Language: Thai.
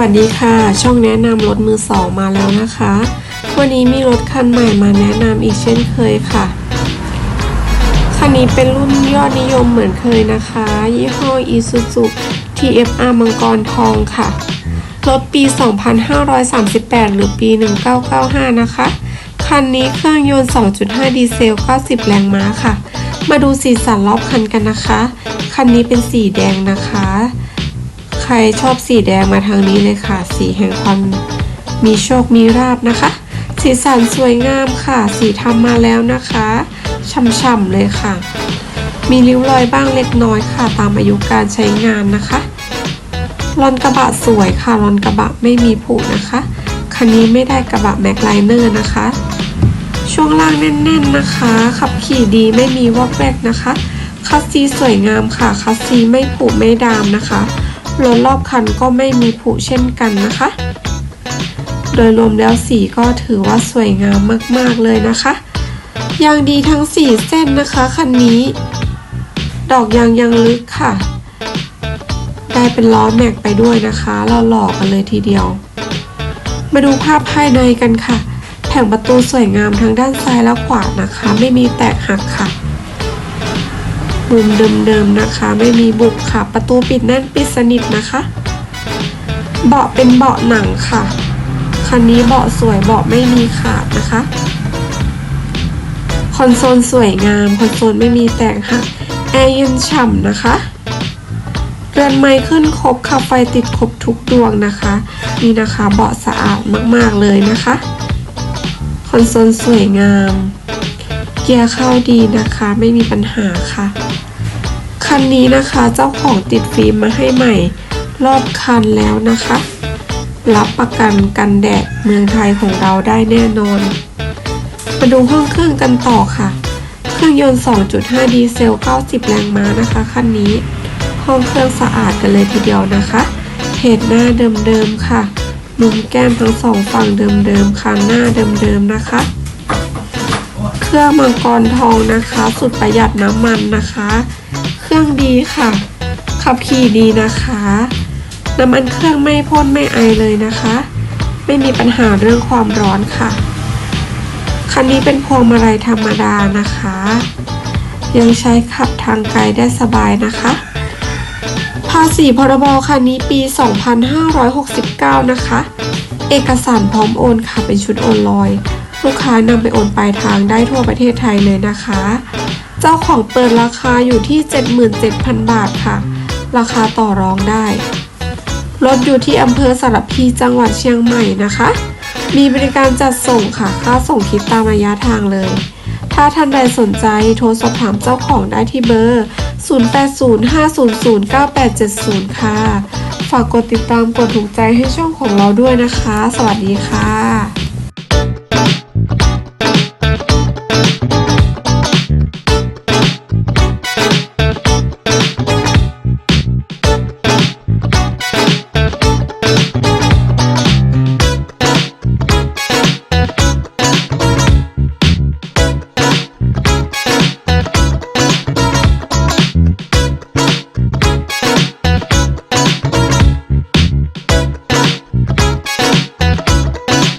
วัสดีค่ะ ช่องแนะนำรถมือสองมาแล้วนะคะ วันนี้มีรถคันใหม่มาแนะนำอีกเช่นเคยค่ะ คันนี้เป็นรุ่นยอดนิยมเหมือนเคยนะคะ ยี่ห้อ Isuzu TFR มังกรทองค่ะ รถปี 2538 หรือปี 1995 นะคะ คันนี้เครื่องยนต์ 2.5 ดีเซล 90 แรงม้าค่ะ มาดูสีสันรอบคันกันนะคะ คันนี้เป็นสีแดงนะคะ รชอบสีแดงมาทางนี้เลยค่ะ สีแห่งความมีโชคมีราบนะคะ สีสันสวยงามค่ะ สีทำมาแล้วนะคะช่ำๆเลยค่ะ มีริ้วรอยบ้างเล็กน้อยค่ะ ตามอายุการใช้งานนะคะรอนกระบะสวยค่ะรอนกระบะไม่มีผุนะคะ คันนี้ไม่ได้กระบะแม็กไลเนอร์นะคะ ช่วงล่างแน่น ๆนะคะ ขับขี่ดีไม่มีวอกแวกนะคะคัสซีสวยงามค่ะคัสซีไม่ผุไม่ดามนะคะ รถรอบคันก็ไม่มีผุเช่นกันนะคะ โดยรวมแล้วสีก็ถือว่าสวยงามมากๆเลยนะคะยางดีทั้ง 4 เส้นนะคะคันนี้ ดอกยางยังลึกค่ะ ได้เป็นล้อแม็กไปด้วยนะคะ เราหลอกกันเลยทีเดียว มาดูภาพภายในกันค่ะ แผงประตูสวยงามทั้งด้านซ้ายและขวานะคะ ไม่มีแตกหักค่ะ มุมเดิมๆนะคะ ไม่มีบุบค่ะ ประตูปิดแน่นปิดสนิทนะคะ เบาะเป็นเบาะหนังค่ะ คันนี้เบาะสวยเบาะไม่มีขาดนะคะ คอนโซลสวยงาม คอนโซลไม่มีแตกหักแอร์เย็นฉ่ำนะคะเรือนไม้ขึ้นครบค่ะไฟติดครบทุกดวงนะคะ นี่นะคะเบาะสะอาดมากๆเลยนะคะ คอนโซลสวยงาม กียร์เข้าดีนะคะ ไม่มีปัญหาค่ะ คันนี้นะคะเจ้าของติดฟิล์มมาให้ใหม่ รอบคันแล้วนะคะ รับประกันกันแดดเมืองไทยของเราได้แน่นอน มาดูห้องเครื่องกันต่อค่ะ เครื่องยนต์ 2.5 ดีเซล 90 แรงม้านะคะคันนี้ห้องเครื่องสะอาดกันเลยทีเดียวนะคะเพจหน้าเดิมๆค่ะมุมแก้มทั้งสองฝั่งเดิมๆค่ะหน้าเดิมๆนะคะ เครื่องมังกรทองนะคะ สุดประหยัดน้ำมันนะคะ เครื่องดีค่ะ ขับขี่ดีนะคะ น้ำมันเครื่องไม่พ่นไม่ไอเลยนะคะ ไม่มีปัญหาเรื่องความร้อนค่ะ คันนี้เป็นพวงมาลัยธรรมดานะคะ ยังใช้ขับทางไกลได้สบายนะคะภาษีพรบคันนี้ปี 2569 นะคะ เอกสารพร้อมโอนค่ะ เป็นชุดโอนลอย ลูกค้านำไปโอนปลายทางได้ทั่วประเทศไทยเลยนะคะ เจ้าของเปิดราคาอยู่ที่ 77,000 บาทค่ะ ราคาต่อรองได้รถอยู่ที่อำเภอสารพีจังหวัดเชียงใหม่นะคะ มีบริการจัดส่งค่ะ ค่าส่งคิดตามระยะทางเลย ถ้าท่านใดสนใจโทรสอบถามเจ้าของได้ที่เบอร์ 0805009870 ค่ะ ฝากกดติดตามกดถูกใจให้ช่องของเราด้วยนะคะ สวัสดีค่ะ